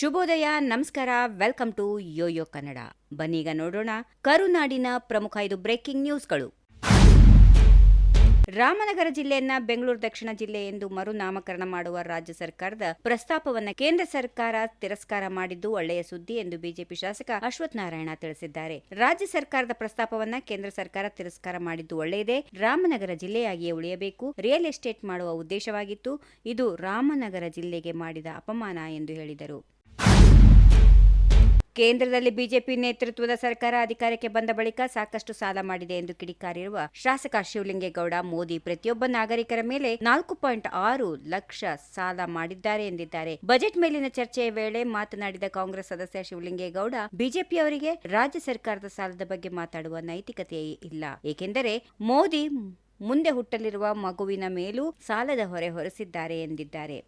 ಶುಭೋದಯ, ನಮಸ್ಕಾರ, welcome to Yoyo Kannada. ಬನ್ನೀಗ ನೋಡೋಣ ಕರುನಾಡಿನ ಪ್ರಮುಖ ಐದು ಬ್ರೇಕಿಂಗ್ ನ್ಯೂಸ್ಗಳು. ರಾಮನಗರ ಜಿಲ್ಲೆಯನ್ನ ಬೆಂಗಳೂರು ದಕ್ಷಿಣ ಜಿಲ್ಲೆ ಎಂದು ಮರುನಾಮಕರಣ ಮಾಡುವ ರಾಜ್ಯ ಸರ್ಕಾರದ ಪ್ರಸ್ತಾಪವನ್ನು ಕೇಂದ್ರ ಸರ್ಕಾರ ತಿರಸ್ಕಾರ ಮಾಡಿದ್ದು ಒಳ್ಳೆಯ ಸುದ್ದಿ ಎಂದು ಬಿಜೆಪಿ ಶಾಸಕ ಅಶ್ವಥ್ ನಾರಾಯಣ ತಿಳಿಸಿದ್ದಾರೆ. ರಾಜ್ಯ ಸರ್ಕಾರದ ಪ್ರಸ್ತಾಪವನ್ನ ಕೇಂದ್ರ ಸರ್ಕಾರ ತಿರಸ್ಕಾರ ಮಾಡಿದ್ದು ಒಳ್ಳೆಯದೇ. ರಾಮನಗರ ಜಿಲ್ಲೆಯಾಗಿಯೇ ಉಳಿಯಬೇಕು. ರಿಯಲ್ ಎಸ್ಟೇಟ್ ಮಾಡುವ ಉದ್ದೇಶವಾಗಿತ್ತು. ಇದು ರಾಮನಗರ ಜಿಲ್ಲೆಗೆ ಮಾಡಿದ ಅಪಮಾನ ಎಂದು ಹೇಳಿದರು. ಕೇಂದ್ರದಲ್ಲಿ ಬಿಜೆಪಿ ನೇತೃತ್ವದ ಸರ್ಕಾರ ಅಧಿಕಾರಕ್ಕೆ ಬಂದ ಬಳಿಕ ಸಾಕಷ್ಟು ಸಾಲ ಮಾಡಿದೆ ಎಂದು ಕಿಡಿಕಾರಿರುವ ಶಾಸಕ ಶಿವಲಿಂಗೇಗೌಡ, ಮೋದಿ ಪ್ರತಿಯೊಬ್ಬ ನಾಗರಿಕರ ಮೇಲೆ ನಾಲ್ಕು ಪಾಯಿಂಟ್ ಆರು ಲಕ್ಷ ಸಾಲ ಮಾಡಿದ್ದಾರೆ ಎಂದಿದ್ದಾರೆ. ಬಜೆಟ್ ಮೇಲಿನ ಚರ್ಚೆಯ ವೇಳೆ ಮಾತನಾಡಿದ ಕಾಂಗ್ರೆಸ್ ಸದಸ್ಯ ಶಿವಲಿಂಗೇಗೌಡ ಬಿಜೆಪಿಯವರಿಗೆ ರಾಜ್ಯ ಸರ್ಕಾರದ ಸಾಲದ ಬಗ್ಗೆ ಮಾತಾಡುವ ನೈತಿಕತೆ ಇಲ್ಲ. ಏಕೆಂದರೆ ಮೋದಿ ಮುಂದೆ ಹುಟ್ಟಲಿರುವ ಮಗುವಿನ ಮೇಲೂ ಸಾಲದ ಹೊರೆ ಹೊರಿಸಿದ್ದಾರೆ ಎಂದಿದ್ದಾರೆ.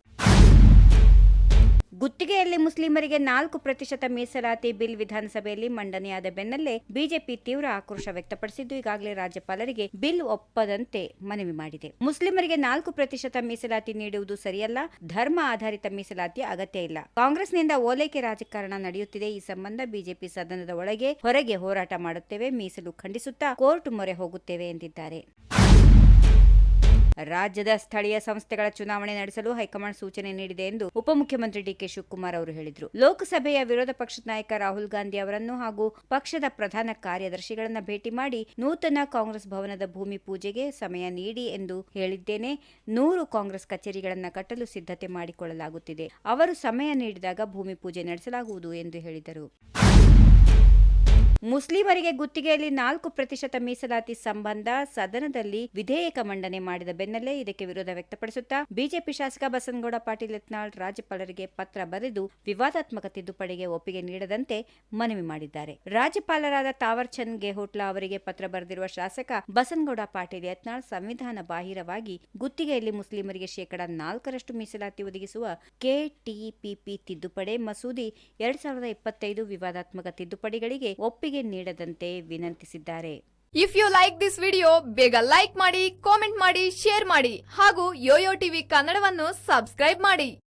ಗುತ್ತಿಗೆಯಲ್ಲಿ ಮುಸ್ಲಿಮರಿಗೆ ನಾಲ್ಕು ಪ್ರತಿಶತ ಮೀಸಲಾತಿ ಬಿಲ್ ವಿಧಾನಸಭೆಯಲ್ಲಿ ಮಂಡನೆಯಾದ ಬೆನ್ನಲ್ಲೇ ಬಿಜೆಪಿ ತೀವ್ರ ಆಕ್ರೋಶ ವ್ಯಕ್ತಪಡಿಸಿದ್ದು, ಈಗಾಗಲೇ ರಾಜ್ಯಪಾಲರಿಗೆ ಬಿಲ್ ಒಪ್ಪದಂತೆ ಮನವಿ ಮಾಡಿದೆ. ಮುಸ್ಲಿಮರಿಗೆ ನಾಲ್ಕು ಪ್ರತಿಶತ ಮೀಸಲಾತಿ ನೀಡುವುದು ಸರಿಯಲ್ಲ, ಧರ್ಮ ಆಧಾರಿತ ಮೀಸಲಾತಿ ಅಗತ್ಯ ಇಲ್ಲ. ಕಾಂಗ್ರೆಸ್ನಿಂದ ಓಲೈಕೆ ರಾಜಕಾರಣ ನಡೆಯುತ್ತಿದೆ. ಈ ಸಂಬಂಧ ಬಿಜೆಪಿ ಸದನದ ಒಳಗೆ, ಹೊರಗೆ ಹೋರಾಟ ಮಾಡುತ್ತೇವೆ, ಮೀಸಲು ಖಂಡಿಸುತ್ತಾ ಕೋರ್ಟ್ ಮೊರೆ ಹೋಗುತ್ತೇವೆ ಎಂದಿದ್ದಾರೆ. ರಾಜ್ಯದ ಸ್ಥಳೀಯ ಸಂಸ್ಥೆಗಳ ಚುನಾವಣೆ ನಡೆಸಲು ಹೈಕಮಾಂಡ್ ಸೂಚನೆ ನೀಡಿದೆ ಎಂದು ಉಪಮುಖ್ಯಮಂತ್ರಿ ಡಿಕೆ ಶಿವಕುಮಾರ್ ಅವರು ಹೇಳಿದರು. ಲೋಕಸಭೆಯ ವಿರೋಧ ಪಕ್ಷದ ನಾಯಕ ರಾಹುಲ್ ಗಾಂಧಿ ಅವರನ್ನು ಹಾಗೂ ಪಕ್ಷದ ಪ್ರಧಾನ ಕಾರ್ಯದರ್ಶಿಗಳನ್ನು ಭೇಟಿ ಮಾಡಿ ನೂತನ ಕಾಂಗ್ರೆಸ್ ಭವನದ ಭೂಮಿ ಪೂಜೆಗೆ ಸಮಯ ನೀಡಿ ಎಂದು ಹೇಳಿದ್ದೇನೆ. ನೂರು ಕಾಂಗ್ರೆಸ್ ಕಚೇರಿಗಳನ್ನು ಕಟ್ಟಲು ಸಿದ್ಧತೆ ಮಾಡಿಕೊಳ್ಳಲಾಗುತ್ತಿದೆ. ಅವರು ಸಮಯ ನೀಡಿದಾಗ ಭೂಮಿ ಪೂಜೆ ನಡೆಸಲಾಗುವುದು ಎಂದು ಹೇಳಿದರು. ಮುಸ್ಲಿಮರಿಗೆ ಗುತ್ತಿಗೆಯಲ್ಲಿ ನಾಲ್ಕು ಪ್ರತಿಶತ ಮೀಸಲಾತಿ ಸಂಬಂಧ ಸದನದಲ್ಲಿ ವಿಧೇಯಕ ಮಂಡನೆ ಮಾಡಿದ ಬೆನ್ನಲ್ಲೇ ಇದಕ್ಕೆ ವಿರೋಧ ವ್ಯಕ್ತಪಡಿಸುತ್ತಾ ಬಿಜೆಪಿ ಶಾಸಕ ಬಸನಗೌಡ ಪಾಟೀಲ್ ಯತ್ನಾಳ್ ರಾಜ್ಯಪಾಲರಿಗೆ ಪತ್ರ ಬರೆದು ವಿವಾದಾತ್ಮಕ ತಿದ್ದುಪಡಿಗೆ ಒಪ್ಪಿಗೆ ನೀಡದಂತೆ ಮನವಿ ಮಾಡಿದ್ದಾರೆ. ರಾಜ್ಯಪಾಲರಾದ ತಾವರ್ ಚಂದ್ ಗೆಹೋಟ್ಲಾ ಅವರಿಗೆ ಪತ್ರ ಬರೆದಿರುವ ಶಾಸಕ ಬಸನಗೌಡ ಪಾಟೀಲ್ ಯತ್ನಾಳ್ ಸಂವಿಧಾನ ಬಾಹಿರವಾಗಿ ಗುತ್ತಿಗೆಯಲ್ಲಿ ಮುಸ್ಲಿಮರಿಗೆ ಶೇಕಡಾ ನಾಲ್ಕರಷ್ಟು ಮೀಸಲಾತಿ ಒದಗಿಸುವ ಕೆಟಿಪಿಪಿ ತಿದ್ದುಪಡಿ ಮಸೂದಿ ಎರಡ್ ಸಾವಿರದ ಇಪ್ಪತ್ತೈದು ವಿವಾದಾತ್ಮಕ ತಿದ್ದುಪಡಿಗಳಿಗೆ ಒಪ್ಪಿಗೆ ನೀಡದಂತೆ ವಿನಂತಿಸಿದ್ದಾರೆ. If you like this video ಬೇಗ ಲೈಕ್ ಮಾಡಿ ಕಾಮೆಂಟ್ ಮಾಡಿ ಶೇರ್ ಮಾಡಿ ಹಾಗೂ ಯೋಯೋ ಟಿವಿ ಕನ್ನಡವನ್ನು ಸಬ್ಸ್ಕ್ರೈಬ್ ಮಾಡಿ.